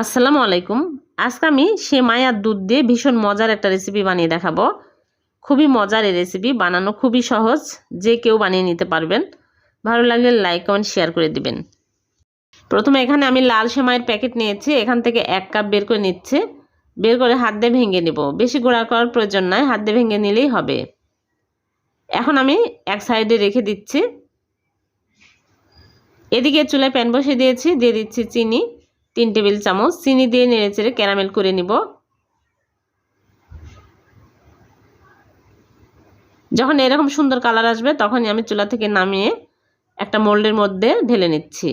আসসালামু আলাইকুম। আজকে আমি সেমাই আর দুধ দিয়ে ভীষণ মজার একটা রেসিপি বানিয়ে দেখাবো। খুবই মজার এই রেসিপি বানানো খুবই সহজ, যে কেউ বানিয়ে নিতে পারবেন। ভালো লাগলে লাইক কমেন্ট শেয়ার করে দিবেন। প্রথমে এখানে আমি লাল সেমাইয়ের প্যাকেট নিয়েছি, এখান থেকে এক কাপ বের করে নিচ্ছে। বের করে হাত দিয়ে ভেঙে নেব। বেশি গোড়া করার প্রয়োজন নয় হাত দিয়ে ভেঙে নিলেই হবে। এখন আমি এক সাইডে রেখে দিচ্ছি। এদিকে চুলায় প্যান বসিয়ে দিয়েছি, দিয়ে দিচ্ছি চিনি। তিন টেবিল চামচ চিনি দিয়ে নেড়ে চেড়ে ক্যারামেল করে নিব। যখন এরকম সুন্দর কালার আসবে, তখনই আমি চুলা থেকে নামিয়ে একটা মোল্ডের মধ্যে ঢেলে নিচ্ছি।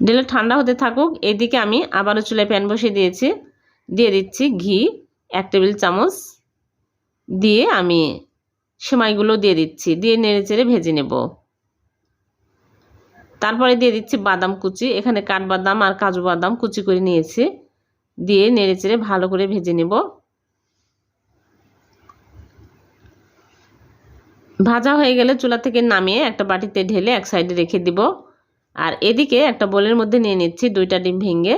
ঢেলে ঠান্ডা হতে থাকুক, এদিকে আমি আবারও চুলায় প্যান বসিয়ে দিয়েছি। দিয়ে দিচ্ছি ঘি, এক টেবিল চামচ দিয়ে আমি সেমাইগুলো দিয়ে দিচ্ছি। দিয়ে নেড়ে চেড়ে ভেজে নেব। তারপরে দিয়ে দিচ্ছি বাদাম কুচি। এখানে কাঠবাদাম আর কাজু বাদাম কুচি করে নিয়েছি। দিয়ে নেড়ে চেড়ে ভালো করে ভেজে নেব। ভাজা হয়ে গেলে চুলা থেকে নামিয়ে একটা বাটিতে ঢেলে এক সাইডে রেখে দিব। আর এদিকে একটা বোলের মধ্যে নিয়ে নিচ্ছি দুইটা ডিম ভেঙে।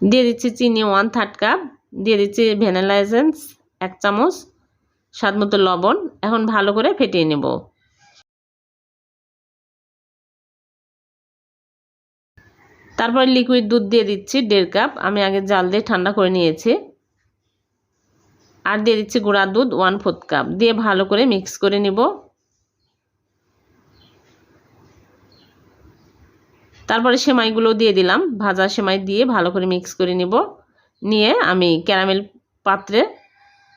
দিয়ে দিচ্ছি চিনি ওয়ান থার্ড কাপ। দিয়ে দিচ্ছি ভ্যানিলা এসেন্স এক চামচ, স্বাদ মতো লবণ। এখন ভালো করে ফেটিয়ে নেব। তারপর লিকুইড দুধ দিয়ে দিচ্ছি দেড় কাপ আমি আগে জাল দিয়ে ঠান্ডা করে নিয়েছি। আর দিয়ে দিচ্ছি গুঁড়া দুধ ওয়ান ফোর্থ কাপ দিয়ে ভালো করে মিক্স করে নিব। তারপরে সেমাইগুলো দিয়ে দিলাম। ভাজা সেমাই দিয়ে ভালো করে মিক্স করে নিব। নিয়ে আমি ক্যারামেল পাত্রে,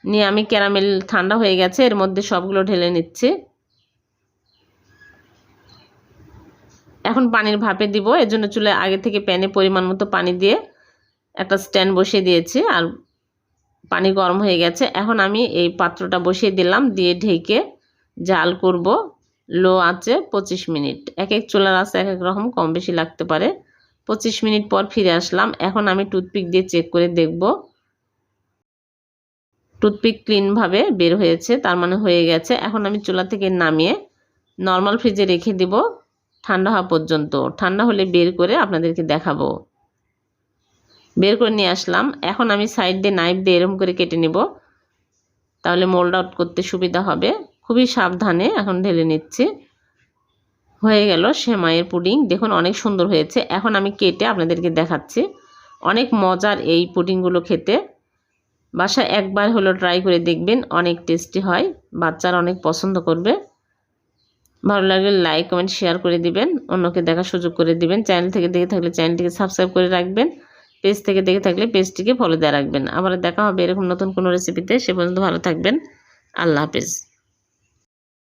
নিয়ে আমি ক্যারামেল ঠান্ডা হয়ে গেছে। এর মধ্যে সবগুলো ঢেলে নিচ্ছি। এখন পানির ভাপে দিব এর জন্য চুলে আগে থেকে প্যানে পরিমাণ মতো পানি দিয়ে একটা স্ট্যান্ড বসিয়ে দিয়েছি আর পানি গরম হয়ে গেছে। এখন আমি এই পাত্রটা বসিয়ে দিলাম, দিয়ে ঢেকে জাল করব। লো আছে পঁচিশ মিনিট। এক এক চুলার আছে এক এক রকম কম বেশি লাগতে পারে। পঁচিশ মিনিট পর ফিরে আসলাম। এখন আমি টুথপিক দিয়ে চেক করে দেখব। টুথপিক ক্লিনভাবে বের হয়েছে, তার মানে হয়ে গেছে। এখন আমি চুলা থেকে নামিয়ে নর্মাল ফ্রিজে রেখে দিব। ঠান্ডা হওয়া পর্যন্ত। ঠান্ডা হলে বের করে আপনাদেরকে দেখাবো। বের করে নিয়ে আসলাম। এখন আমি সাইড দিয়ে নাইফ দিয়ে এরকম করে কেটে নেব। তাহলে মোল্ড আউট করতে সুবিধা হবে। খুবই সাবধানে এখন ঢেলে নিচ্ছি। হয়ে গেল সেমাইয়ের পুডিং। দেখুন অনেক সুন্দর হয়েছে। এখন আমি কেটে আপনাদেরকে দেখাচ্ছি। অনেক মজার এই পুডিংগুলো খেতে। বাসা একবার হলো ট্রাই করে দেখবেন, অনেক টেস্টি হয়। বাচ্চারা অনেক পছন্দ করবে। ভালো লাগলে লাইক কমেন্ট শেয়ার করে দিবেন। অন্যকে দেখার সুযোগ করে দিবেন। চ্যানেল থেকে দেখে থাকলে চ্যানেলটিকে সাবস্ক্রাইব করে রাখবেন। পেজ থেকে দেখে থাকলে পেজটিকে ফলো দেওয়া রাখবেন। আবার দেখা হবে এরকম নতুন কোনো রেসিপিতে সে পর্যন্ত ভালো থাকবেন। আল্লাহ হাফেজ।